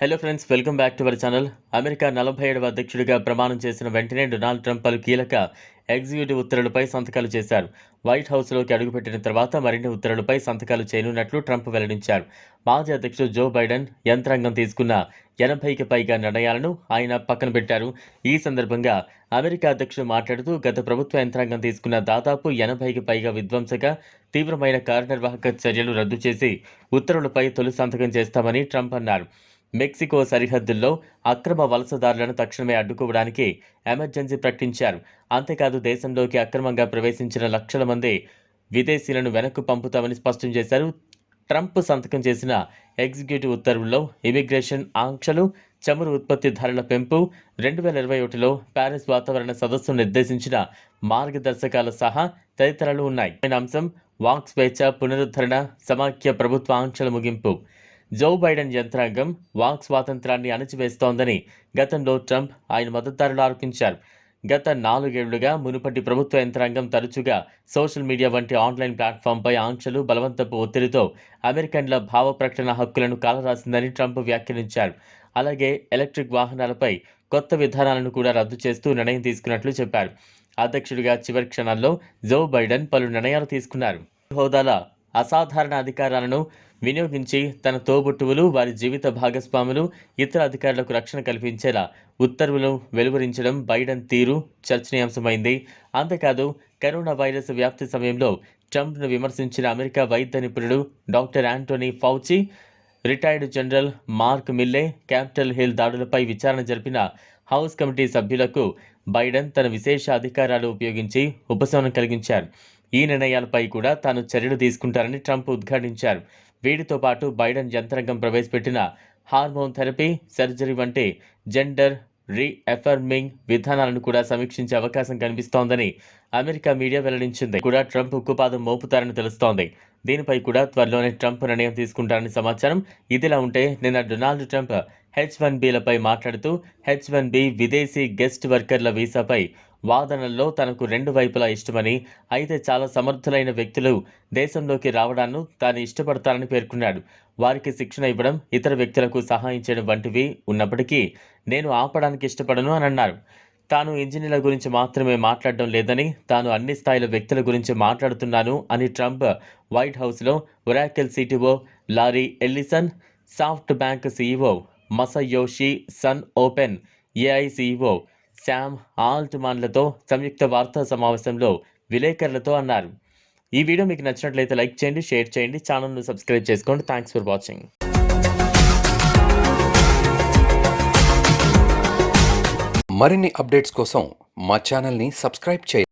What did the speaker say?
Hello friends welcome back to our channel America నలభై ఏడవ అధ్యక్షుడిగా ప్రమాణం చేసిన వెంటనే డొనాల్డ్ ట్రంప్ పలు కీలక ఎగ్జిక్యూటివ్ ఉత్తర్వులపై సంతకాలు చేశారు. వైట్ హౌస్లోకి అడుగుపెట్టిన తర్వాత మరిన్ని ఉత్తర్వులపై సంతకాలు చేయనున్నట్లు ట్రంప్ వెల్లడించారు. మాజీ అధ్యక్షుడు జో బైడెన్ యంత్రాంగం తీసుకున్న ఎనభైకి పైగా నిర్ణయాలను ఆయన పక్కన పెట్టారు. ఈ సందర్భంగా అమెరికా అధ్యక్షుడు మాట్లాడుతూ గత ప్రభుత్వ యంత్రాంగం తీసుకున్న దాదాపు ఎనభైకి పైగా విధ్వంసక తీవ్రమైన కార్యనిర్వాహక చర్యలు రద్దు చేసి ఉత్తర్వులపై తొలి సంతకం చేస్తామని ట్రంప్ అన్నారు. మెక్సికో సరిహద్దుల్లో అక్రమ వలసదారులను తక్షణమే అడ్డుకోవడానికి ఎమర్జెన్సీ ప్రకటించారు. అంతేకాదు దేశంలోకి అక్రమంగా ప్రవేశించిన లక్షల మంది విదేశీలను వెనక్కు పంపుతామని స్పష్టం చేశారు. ట్రంప్ సంతకం చేసిన ఎగ్జిక్యూటివ్ ఉత్తర్వుల్లో ఇమిగ్రేషన్ ఆంక్షలు చమురు ఉత్పత్తి ధరల పెంపు రెండు వేల ఇరవై ఒకటిలో ప్యారిస్ వాతావరణ సదస్సును నిర్దేశించిన మార్గదర్శకాలు సహా తదితరాలు ఉన్నాయి. అంశం వాక్ స్వేచ్ఛ పునరుద్ధరణ సమాఖ్య ప్రభుత్వ ఆంక్షల ముగింపు. జో బైడెన్ యంత్రాంగం వాక్ స్వాతంత్రాన్ని అణచివేస్తోందని గతంలో ట్రంప్ ఆయన మద్దతుదారులు ఆరోపించారు. గత నాలుగేళ్ళుగా మునుపటి ప్రభుత్వ యంత్రాంగం తరచుగా సోషల్ మీడియా వంటి ఆన్లైన్ ప్లాట్ఫామ్పై ఆంక్షలు బలవంతపు ఒత్తిడితో అమెరికన్ల భావ ప్రకటన హక్కులను కాలరాసిందని ట్రంప్ వ్యాఖ్యానించారు. అలాగే ఎలక్ట్రిక్ వాహనాలపై కొత్త విధానాలను కూడా రద్దు చేస్తూ నిర్ణయం తీసుకున్నట్లు చెప్పారు. అధ్యక్షుడిగా చివరి క్షణాల్లో జో బైడెన్ పలు నిర్ణయాలు తీసుకున్నారు. హోదాల అసాధారణ అధికారాలను వినియోగించి తన తోబుట్టువులు వారి జీవిత భాగస్వాములు ఇతర అధికారులకు రక్షణ కల్పించేలా ఉత్తర్వులు వెలువరించడం బైడెన్ తీరు చర్చనీయాంశమైంది. అంతేకాదు కరోనా వైరస్ వ్యాప్తి సమయంలో ట్రంప్ను విమర్శించిన అమెరికా వైద్య నిపుణుడు doctor Anthony Fauci retired general Mark Milley Capitol Hill దాడులపై విచారణ జరిపిన హౌస్ కమిటీ సభ్యులకు బైడెన్ తన విశేష అధికారాలు ఉపయోగించి ఉపశమనం కలిగించారు. ఈ నిర్ణయాలపై కూడా తాను చర్యలు తీసుకుంటారని ట్రంప్ ఉద్ఘాటించారు. వీటితో పాటు బైడెన్ యంత్రాంగం ప్రవేశపెట్టిన హార్మోన్ థెరపీ సర్జరీ వంటి జెండర్ రీఎఫర్మింగ్ విధానాలను కూడా సమీక్షించే అవకాశం కనిపిస్తోందని అమెరికా మీడియా వెల్లడించింది. కూడా ట్రంప్ ఉక్కుపాదం మోపుతారని తెలుస్తోంది. దీనిపై కూడా త్వరలోనే ట్రంప్ నిర్ణయం తీసుకుంటారని సమాచారం ఇదిలా ఉంటే నిన్న డొనాల్డ్ ట్రంప్ హెచ్ వన్ బీలపై మాట్లాడుతూ హెచ్ వన్ బి విదేశీ గెస్ట్ వర్కర్ల వీసాపై వాదనల్లో తనకు రెండు వైపులా ఇష్టమని అయితే చాలా సమర్థులైన వ్యక్తులు దేశంలోకి రావడాన్ని తాను ఇష్టపడతానని పేర్కొన్నాడు. వారికి శిక్షణ ఇవ్వడం ఇతర వ్యక్తులకు సహాయం చేయడం వంటివి ఉన్నప్పటికీ నేను ఆపడానికి ఇష్టపడను అని అన్నారు. తాను ఇంజనీర్ల గురించి మాత్రమే మాట్లాడడం లేదని తాను అన్ని స్థాయిల వ్యక్తుల గురించి మాట్లాడుతున్నాను అని ట్రంప్ వైట్ హౌస్లో Oracle CTO Larry Ellison SoftBank CEO Masayoshi Son OpenAI CEO Sam ఆల్ట్మాన్లతో సంయుక్త వార్తా సమావేశంలో విలేకరులతో అన్నారు. ఈ వీడియో మీకు నచ్చినట్లయితే లైక్ చేయండి షేర్ చేయండి ఛానల్ను సబ్స్క్రైబ్ చేసుకోండి. థ్యాంక్స్ ఫర్ వాచింగ్ మరిన్ని అప్డేట్స్ కోసం మా ఛానల్ని సబ్స్క్రైబ్ చేయండి.